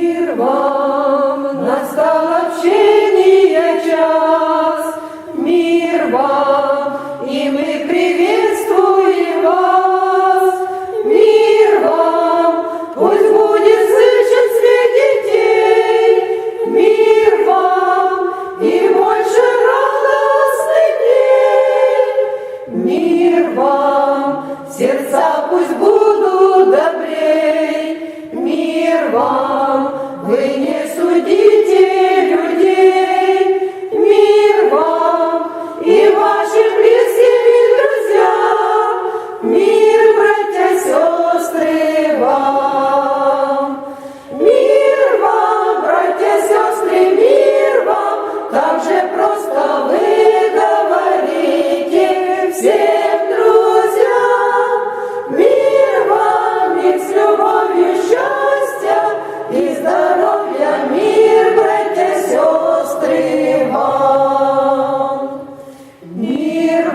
Мир вам, настал общения час, мир вам, и мы приветствуем вас. Мир вам, пусть будет слышен свет детей, мир вам, и больше радостных дней. Мир вам, сердца пусть будут вам, вы не судите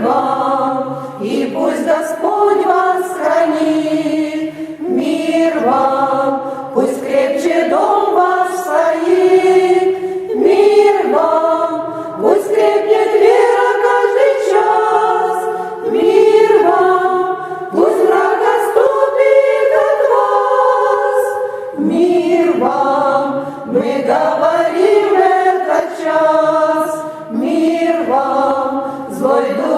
вам, и пусть Господь вас хранит. Мир вам, пусть крепче дом вас стоит. Мир вам, пусть крепнет вера каждый час. Мир вам, пусть враг отступит от вас. Мир вам, мы говорим этот час. Мир вам, злой дух.